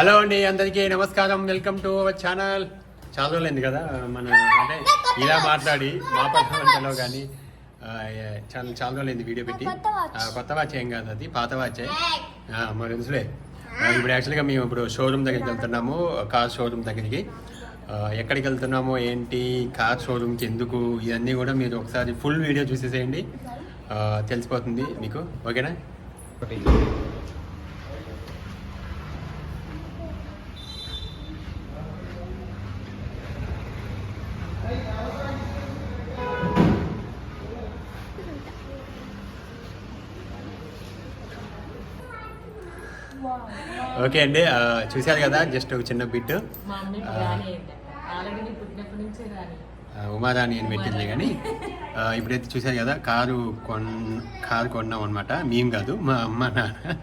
Hello అండి అందరికీ నమస్కారం. Welcome to our channel. చాలా రోజులైంది కదా మన అంటే ఇలా మాట్లాడి మా వంటలో కానీ చాలా చాలా రోజులైంది వీడియో పెట్టి. కొత్త వాచ్. ఏం కాదు అది పాత వాచే. మా తెలుసులే ఇప్పుడు యాక్చువల్గా మేము ఇప్పుడు షోరూమ్ దగ్గరికి వెళ్తున్నాము కార్ షోరూమ్ దగ్గరికి. ఎక్కడికి వెళ్తున్నామో ఏంటి కార్ షోరూమ్కి ఎందుకు ఇవన్నీ కూడా మీరు ఒకసారి ఫుల్ వీడియో చూసేసేయండి. తెలిసిపోతుంది మీకు ఓకేనా? ఓకే అండి ఆ, చూశారు కదా జస్ట్ ఒక చిన్న బిట్ నుంచే రాని. ఉమారాణి అని పెట్టింది కానీ ఇప్పుడైతే చూశారు కదా కారు కొన్ కారు కొన్నాం అనమాట మేము కాదు మా అమ్మ నాన్న.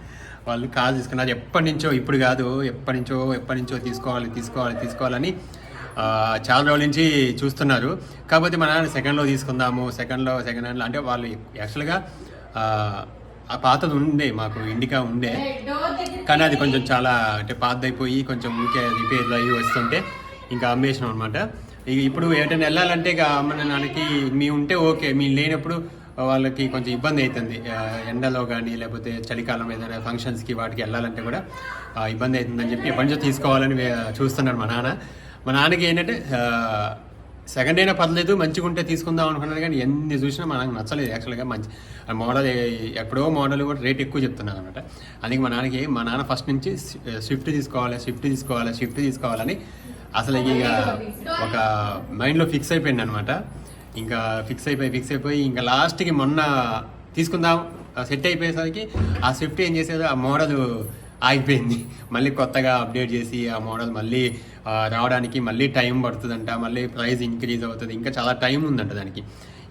వాళ్ళు కారు తీసుకున్నారు. ఎప్పటి నుంచో ఇప్పుడు కాదు ఎప్పటి నుంచో ఎప్పటి నుంచో తీసుకోవాలి తీసుకోవాలి తీసుకోవాలని చాలా రోజుల నుంచి చూస్తున్నారు. కాకపోతే మా నాన్న సెకండ్లో తీసుకుందాము సెకండ్లో సెకండ్ హ్యాండ్లో అంటే వాళ్ళు యాక్చువల్గా ఆ, పాతది ఉండే మాకు ఇండికా ఉండే. కానీ అది కొంచెం చాలా అంటే పాతదైపోయి కొంచెం ఊకే రిపేర్లు అవి వస్తుంటే ఇంకా అమ్మేసినాం అనమాట ఇక ఇప్పుడు ఏటైనా వెళ్ళాలంటే ఇక అమ్మ నాన్నకి మీ ఉంటే ఓకే మీ లేనప్పుడు వాళ్ళకి కొంచెం ఇబ్బంది అవుతుంది ఎండలో కానీ లేకపోతే చలికాలం ఏదైనా ఫంక్షన్స్కి వాటికి వెళ్ళాలంటే కూడా ఇబ్బంది అవుతుందని చెప్పి ఎప్పటి నుంచో తీసుకోవాలని చూస్తున్నాడు మా నాన్న. మా నాన్నకి ఏంటంటే సెకండ్ అయినా పర్లేదు మంచిగా ఉంటే తీసుకుందాం అనుకున్నాను కానీ ఎన్ని చూసినా మనకు నచ్చలేదు. యాక్చువల్గా మంచి మోడల్ ఎప్పుడో మోడల్ కూడా రేట్ ఎక్కువ చెప్తున్నాను అనమాట. అందుకే మా నాన్నకి మా నాన్న ఫస్ట్ నుంచి స్విఫ్ట్ తీసుకోవాలి స్విఫ్ట్ తీసుకోవాలి స్విఫ్ట్ తీసుకోవాలని అసలు ఇక ఒక మైండ్లో ఫిక్స్ అయిపోయింది అనమాట. ఇంకా ఫిక్స్ అయిపోయి ఫిక్స్ అయిపోయి ఇంకా లాస్ట్కి మొన్న తీసుకుందాం సెట్ అయిపోయేసరికి ఆ స్విఫ్ట్ ఏం చేసేది ఆ మోడల్ ఆగిపోయింది మళ్ళీ కొత్తగా అప్డేట్ చేసి ఆ మోడల్ మళ్ళీ రావడానికి మళ్ళీ టైం పడుతుందంట. మళ్ళీ ప్రైస్ ఇంక్రీజ్ అవుతుంది. ఇంకా చాలా టైం ఉందంట దానికి.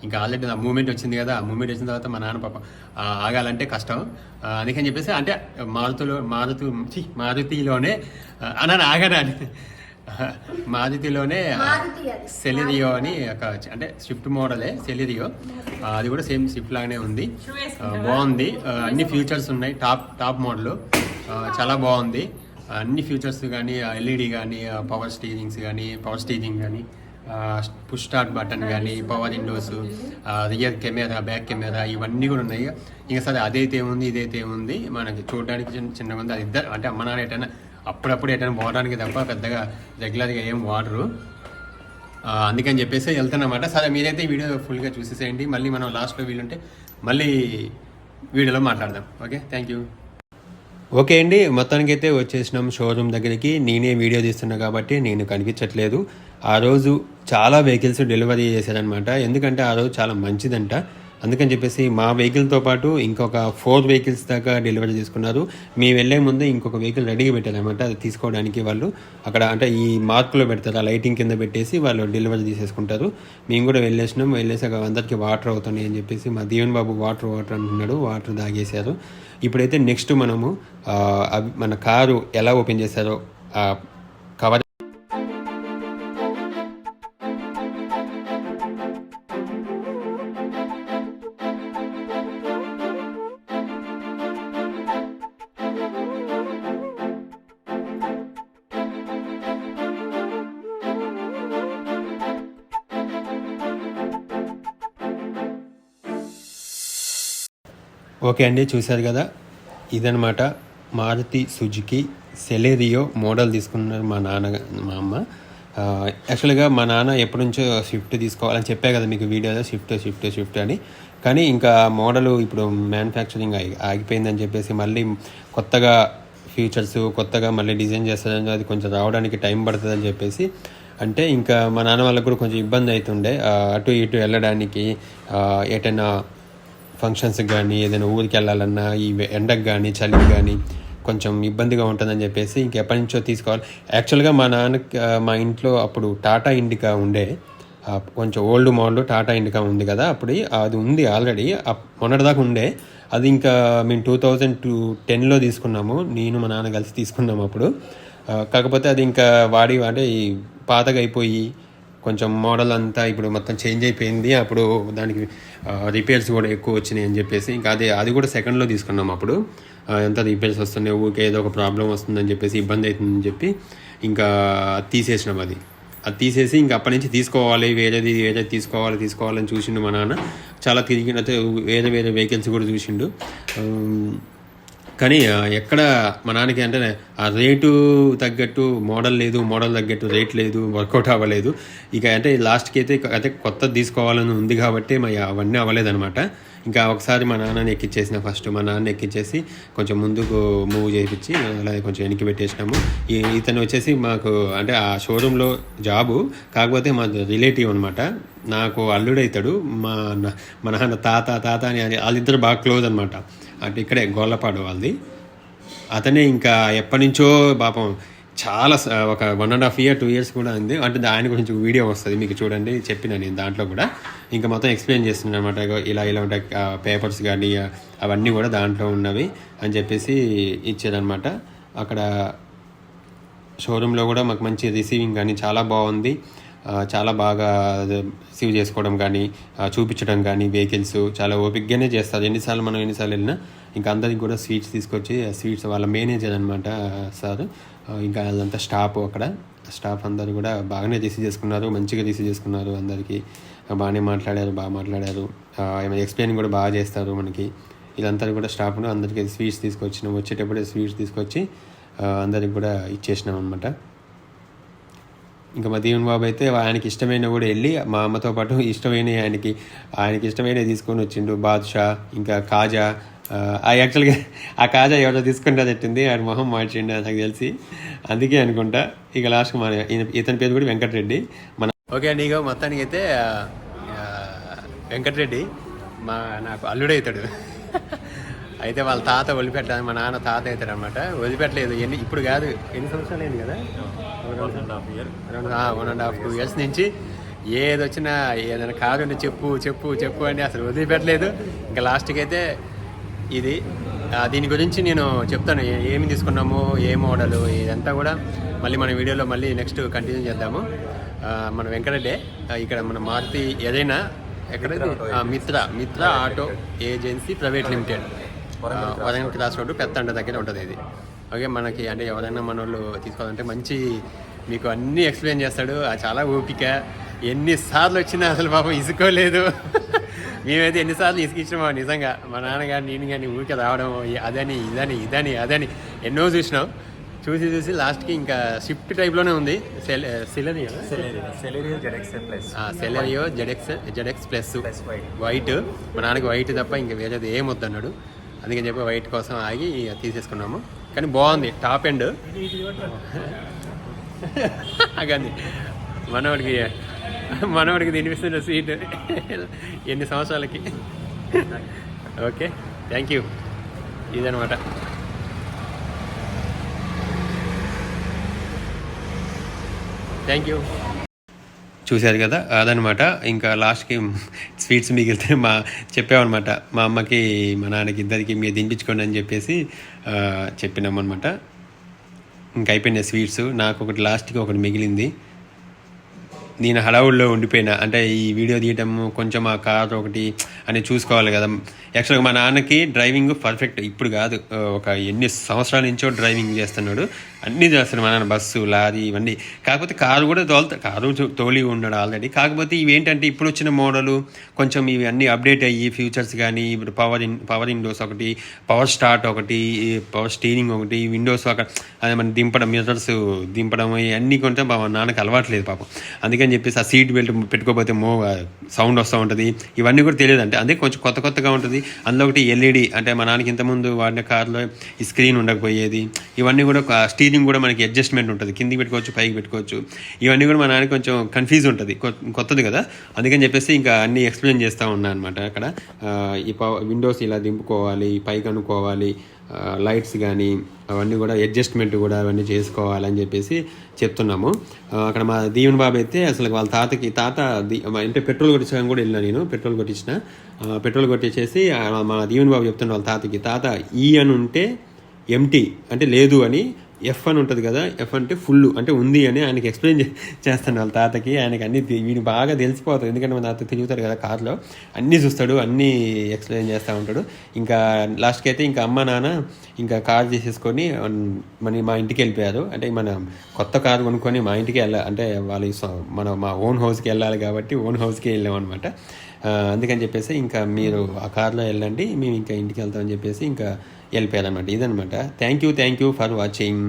ఇంకా ఆల్రెడీ ఆ మూమెంట్ వచ్చింది కదా. ఆ మూమెంట్ వచ్చిన తర్వాత మా నాన్న పాప ఆగాలంటే కష్టం. అందుకని చెప్పేసి అంటే మారుతిలో మారుతు మారుతిలోనే ఆ, అన్నాను ఆగాను? అని మారుతిలోనే మారుతి అది. సెలిరియో అని ఒక అంటే స్విఫ్ట్ మోడలే సెలిరియో అది కూడా సేమ్ స్విఫ్ట్ లాగానే ఉంది. బాగుంది. అన్ని ఫీచర్స్ ఉన్నాయి. టాప్ టాప్ మోడల్ చాలా బాగుంది. అన్ని ఫీచర్స్ కానీ ఎల్ఈడి కానీ పవర్ స్టీరింగ్స్ కానీ పవర్ స్టీరింగ్ కానీ పుష్ స్టార్ట్ బటన్ కానీ power windows rear camera back camera ఇవన్నీ కూడా ఉన్నాయి. ఇంకా సరే అదైతే ఉంది ఇదైతే ఉంది మనకి చూడడానికి చిన్న చిన్నగా ఉంది అది ఇద్దరు అంటే అమ్మ నాన్న ఎటైనా అప్పుడప్పుడు ఎటైనా పోవడానికి తప్ప పెద్దగా రెగ్యులర్గా ఏం వాడరు. అందుకని చెప్పేసి వెళ్తున్నమాట సరే మీరైతే ఈ వీడియో ఫుల్గా చూసేసేయండి. మళ్ళీ మనం లాస్ట్లో వీలుంటే మళ్ళీ వీడియోలో మాట్లాడదాం. ఓకే? థ్యాంక్ యూ ఓకే అండి మొత్తానికి అయితే వచ్చేసినాం షోరూమ్ దగ్గరికి. నేనే వీడియో తీస్తున్నా కాబట్టి నేను కనిపించట్లేదు. ఆ రోజు చాలా వెహికల్స్ డెలివరీ చేశారనమాట ఎందుకంటే ఆ రోజు చాలా మంచిదంట. అందుకని చెప్పేసి మా వెహికల్తో పాటు ఇంకొక ఫోర్ వెహికల్స్ దాకా డెలివరీ చేసుకున్నారు. మీ వెళ్ళే ముందు ఇంకొక వెహికల్ రెడీగా పెట్టారనమాట అది తీసుకోవడానికి వాళ్ళు అక్కడ అంటే ఈ మార్కులో పెడతారు ఆ లైటింగ్ కింద పెట్టేసి వాళ్ళు డెలివరీ తీసేసుకుంటారు. మేము కూడా వెళ్ళేసినాం. వెళ్ళేసాక అందరికీ వాటర్ అవుతున్నాయి అని చెప్పేసి మా దీవెన్ బాబు వాటర్ వాటర్ అంటున్నాడు. వాటర్ తాగేశారు. ఇప్పుడైతే నెక్స్ట్ మనము అవి మన కారు ఎలా ఓపెన్ చేశారో ఓకే అండి చూశారు కదా? ఇదనమాట మారుతి సుజుకి సెలేరియో మోడల్ తీసుకున్నారు మా నాన్న మా అమ్మ. యాక్చువల్గా మా నాన్న ఎప్పటి నుంచో స్విఫ్ట్ తీసుకోవాలని చెప్పే కదా మీకు వీడియోలో స్విఫ్ట్ స్విఫ్ట్ స్విఫ్ట్ అని. కానీ ఇంకా మోడల్ ఇప్పుడు మ్యానుఫ్యాక్చరింగ్ ఆగిపోయిందని చెప్పేసి మళ్ళీ కొత్తగా ఫీచర్స్ కొత్తగా మళ్ళీ డిజైన్ చేస్తారని అది కొంచెం రావడానికి టైం పడుతుందని చెప్పేసి. అంటే ఇంకా మా నాన్న వాళ్ళకి కూడా కొంచెం ఇబ్బంది అవుతుండే. అటు ఇటు వెళ్ళడానికి ఏటైనా ఎటైనా ఫంక్షన్స్కి కానీ ఏదైనా ఊరికి వెళ్ళాలన్నా ఈ ఎండకు కానీ చలికి కానీ కొంచెం ఇబ్బందిగా ఉంటుందని చెప్పేసి ఇంకెప్పటి నుంచో తీసుకోవాలి. యాక్చువల్గా మా నాన్నకి మా ఇంట్లో అప్పుడు టాటా ఇండికా ఉండే. కొంచెం ఓల్డ్ మోడల్ టాటా ఇండికా ఉంది కదా అప్పుడు అది ఉంది ఆల్రెడీ మొన్నటిదాకా ఉండే. అది ఇంకా మేము టూ థౌజండ్ టూ టెన్లో తీసుకున్నాము. నేను మా నాన్న కలిసి తీసుకున్నాము అప్పుడు. కాకపోతే అది ఇంకా వాడి అంటే పాతగా అయిపోయి కొంచెం మోడల్ అంతా ఇప్పుడు మొత్తం చేంజ్ అయిపోయింది. అప్పుడు దానికి రిపేర్స్ కూడా ఎక్కువ వచ్చినాయి అని చెప్పేసి ఇంకా అదే అది కూడా సెకండ్లో తీసుకున్నాం అప్పుడు. ఎంత రిపేర్స్ వస్తున్నాయి ఊరికే ఏదో ఒక ప్రాబ్లం వస్తుందని చెప్పేసి ఇబ్బంది అవుతుందని చెప్పి ఇంకా తీసేసినాం అది. అది తీసేసి ఇంకా అప్పటి నుంచి తీసుకోవాలి వేరేది వేరేది తీసుకోవాలి తీసుకోవాలని చూసిండు మా నాన్న. చాలా తిరిగిన వేరే వేరే వెహికల్స్ కూడా చూసిండు. కానీ ఎక్కడ మా నాన్నకి అంటే ఆ రేటు తగ్గట్టు మోడల్ లేదు మోడల్ తగ్గట్టు రేట్ లేదు వర్కౌట్ అవ్వలేదు. ఇక అంటే లాస్ట్కి అయితే అయితే కొత్తది తీసుకోవాలని ఉంది కాబట్టి మా అవన్నీ అవ్వలేదనమాట ఇంకా ఒకసారి మా నాన్నని ఎక్కించేసిన ఫస్ట్. మా నాన్న ఎక్కించేసి కొంచెం ముందుకు మూవ్ చేయించి అలాగే కొంచెం వెనక్కి పెట్టేసినాము. ఈ ఇతను వచ్చేసి మాకు అంటే ఆ షోరూంలో జాబు కాకపోతే మా రిలేటివ్ అనమాట నాకు అల్లుడైతాడు. మా మా నాన్న తాత తాత అని అని వాళ్ళిద్దరు బాగా క్లోజ్ అనమాట అంటే ఇక్కడే గోళ్ళపాడు వాళ్ళది. అతనే ఇంకా ఎప్పటి నుంచో పాపం చాలా ఒక one and half year two years కూడా ఉంది. అంటే దాని గురించి వీడియో వస్తుంది మీకు చూడండి చెప్పిన నేను దాంట్లో కూడా. ఇంకా మొత్తం ఎక్స్ప్లెయిన్ చేస్తున్నాను అనమాట ఇలా ఇలా ఉంటాయి పేపర్స్ కానీ అవన్నీ కూడా దాంట్లో ఉన్నవి అని చెప్పేసి ఇచ్చారనమాట అక్కడ షోరూంలో కూడా మాకు మంచి రిసీవింగ్ కానీ చాలా బాగుంది. చాలా బాగా రిసీవ్ చేసుకోవడం కానీ చూపించడం కానీ వెహికల్స్ చాలా ఓపిక్గానే చేస్తారు. ఎన్నిసార్లు మనం ఎన్నిసార్లు వెళ్ళినా ఇంకా అందరికి కూడా స్వీట్స్ తీసుకొచ్చి ఆ స్వీట్స్ వాళ్ళ మేనేజర్ అనమాట సార్. ఇంకా అదంతా స్టాఫ్ అక్కడ. స్టాఫ్ అందరు కూడా బాగానే రిసీవ్ చేసుకున్నారు మంచిగా రిసీవ్ చేసుకున్నారు అందరికీ. బాగానే మాట్లాడారు బాగా మాట్లాడారు. ఎక్స్ప్లెయిన్ కూడా బాగా చేస్తారు మనకి. ఇదంతా కూడా స్టాఫ్ అందరికీ స్వీట్స్ తీసుకొచ్చినాం. వచ్చేటప్పుడే స్వీట్స్ తీసుకొచ్చి అందరికి కూడా ఇచ్చేసినాం అనమాట ఇంకా మా దీవెన్ బాబు అయితే ఆయనకి ఇష్టమైన కూడా వెళ్ళి మా అమ్మతో పాటు ఇష్టమైన ఆయనకి ఆయనకి ఇష్టమైన తీసుకొని వచ్చిండు. బాద్షా ఇంకా కాజా. ఆ, యాక్చువల్గా ఆ కాజా ఎవరో తీసుకుంటే పెట్టింది ఆయన మొహం మార్చిండు నాకు తెలిసి. అందుకే అనుకుంటా. ఇక లాస్ట్ మన ఇతని పేరు కూడా వెంకటరెడ్డి. మన ఓకే అండి ఇక మొత్తానికి అయితే వెంకటరెడ్డి మా నాకు అల్లుడే అవుతాడు అయితే వాళ్ళ తాత వదిలిపెట్టాలి మా నాన్న తాత అవుతాడు అనమాట వదిలిపెట్టలేదు ఎన్ని ఇప్పుడు కాదు ఎన్ని సంవత్సరాలు అయింది కదా? రెండు one and half two years నుంచి ఏది వచ్చినా ఏదైనా కాదండి చెప్పు చెప్పు చెప్పు అని అసలు వదిలిపెట్టలేదు. ఇంకా లాస్ట్కి అయితే ఇది దీని గురించి నేను చెప్తాను ఏమి తీసుకున్నాము ఏ మోడల్ ఇదంతా కూడా మళ్ళీ మన వీడియోలో మళ్ళీ నెక్స్ట్ కంటిన్యూ చేద్దాము. మన వెంకటరెడ్డి ఆ, ఇక్కడ మన మారుతి ఏదైనా ఎక్కడ? Mitra Mitra auto agency private limited. Warangal cross road పెత్తండ దగ్గర ఉంటుంది ఇది. ఓకే మనకి అంటే ఎవరైనా మన వాళ్ళు తీసుకోవాలంటే మంచి మీకు అన్నీ ఎక్స్ప్లెయిన్ చేస్తాడు. ఆ చాలా ఓపిక. ఎన్నిసార్లు వచ్చినా అసలు పాపం ఇసుకోలేదు. మేమైతే ఎన్నిసార్లు ఇసుకిచ్చినామో నిజంగా. మా నాన్నగారు నేను కానీ ఊరికే రావడం అదని ఇదని ఇదని అదని ఎన్నో చూసినాం. చూసి చూసి లాస్ట్కి ఇంకా షిఫ్ట్ టైప్లోనే ఉంది. Cell Celerio? Celerio. ZXL plus. Celerio ZX ZX plus. Plus white. White. మా నాన్నకి వైట్ తప్ప ఇంకా వేరేది ఏం వద్దన్నాడు. అందుకని చెప్పి వైట్ కోసం ఆగి తీసేసుకున్నాము. కానీ బాగుంది టాప్ ఎండ్. అగంది మనవాడికి మనవాడికి తినిపిస్తున్న స్వీట్ ఎన్ని సంవత్సరాలకి? Okay thank you. ఇదనమాట. Thank you. చూశారు కదా? అదనమాట ఇంకా లాస్ట్కి స్వీట్స్ మిగిలితే మా చెప్పామన్నమాట. మా అమ్మకి మా నాన్నకి ఇద్దరికి మీరు దింపించుకోండి అని చెప్పేసి చెప్పినామన్నమాట. చెప్పినాం అనమాట ఇంకా అయిపోయినాయి స్వీట్స్. నాకు ఒకటి లాస్ట్కి ఒకటి మిగిలింది. నేను హడావుల్లో ఉండిపోయినా. అంటే ఈ వీడియో తీయటం కొంచెం ఆ కార్ ఒకటి అని చూసుకోవాలి కదా. యాక్చువల్గా మా నాన్నకి డ్రైవింగ్ పర్ఫెక్ట్ ఇప్పుడు కాదు. ఒక ఎన్ని సంవత్సరాల నుంచో డ్రైవింగ్ చేస్తున్నాడు. అన్నీ చేస్తాడు మా నాన్న. బస్సు లారీ ఇవన్నీ. కాకపోతే కారు కూడా తోలుతా కారు తోలి ఉన్నాడు ఆల్రెడీ కాకపోతే ఇవేంటంటే ఇప్పుడు వచ్చిన మోడలు కొంచెం ఇవి అన్నీ అప్డేట్ అయ్యి ఫ్యూచర్స్ కానీ ఇప్పుడు పవర్ ఇన్ పవర్ విండోస్ ఒకటి పవర్ స్టార్ట్ ఒకటి పవర్ స్టీరింగ్ ఒకటి విండోస్ ఒక అదే మన దింపడం మిర్రర్స్ దింపడం ఇవన్నీ కొంటే మా నాన్నకి అలవాట్లేదు పాపం. అందుకని చెప్పేసి ఆ సీట్ బెల్ట్ పెట్టుకోకపోతే మో సౌండ్ వస్తూ ఉంటుంది. ఇవన్నీ కూడా తెలియదు అంటే అదే కొంచెం కొత్త కొత్తగా ఉంటుంది. అందులో ఒకటి ఎల్ఈడి అంటే మా నాన్నకి ఇంతకుముందు వాడిన కార్లో ఈ స్క్రీన్ ఉండకపోయేది. ఇవన్నీ కూడా స్టీరింగ్ కూడా మనకి అడ్జస్ట్మెంట్ ఉంటుంది. కిందికి పెట్టుకోవచ్చు పైకి పెట్టుకోవచ్చు. ఇవన్నీ కూడా మా నాన్నకి కొంచెం కన్ఫ్యూజ్ ఉంటుంది. కొత్తది కదా. అందుకని చెప్పేసి ఇంకా అన్ని ఎక్స్ప్లెయిన్ చేస్తూ ఉన్నాను అనమాట అక్కడ. ఈ విండోస్ ఇలా దింపుకోవాలి పైకి అనుకోవాలి. లైట్స్ కానీ అవన్నీ కూడా అడ్జస్ట్మెంట్ కూడా అవన్నీ చేసుకోవాలని చెప్పేసి చెప్తున్నాము. అక్కడ మా దీవెన్ బాబు అయితే అసలు వాళ్ళ తాతకి తాత అంటే పెట్రోల్ కొట్టించడానికి కూడా వెళ్ళినా నేను పెట్రోల్ కొట్టించిన. పెట్రోల్ కొట్టించేసి మా దీవెన్ బాబు చెప్తున్న వాళ్ళ తాతకి తాత ఈ అని ఉంటే ఎంటీ అంటే లేదు అని ఎఫ్ అని ఉంటుంది కదా ఎఫ్ అంటే ఫుల్ అంటే ఉంది అని ఆయనకి ఎక్స్ప్లెయిన్ చేస్తాను వాళ్ళ తాతకి. ఆయనకి అన్ని వీడు బాగా తెలిసిపోతుంది ఎందుకంటే మన తాత తిరుగుతారు కదా కార్లో. అన్నీ చూస్తాడు అన్నీ ఎక్స్ప్లెయిన్ చేస్తూ ఉంటాడు. ఇంకా లాస్ట్కి అయితే ఇంకా అమ్మ నాన్న ఇంకా కార్ చేసేసుకొని మన మా ఇంటికి వెళ్ళిపోయారు. అంటే మన కొత్త కారు కొనుక్కొని మా ఇంటికి వెళ్ళాలి అంటే వాళ్ళ మన మా ఓన్ హౌస్కి వెళ్ళాలి కాబట్టి ఓన్ హౌస్కి వెళ్ళాం అనమాట అందుకని చెప్పేసి ఇంకా మీరు ఆ కార్లో వెళ్ళండి మేము ఇంకా ఇంటికి వెళ్తామని చెప్పేసి ఇంకా వెళ్ళిపోయాలన్నమాట ఇదనమాట thank you thank you for watching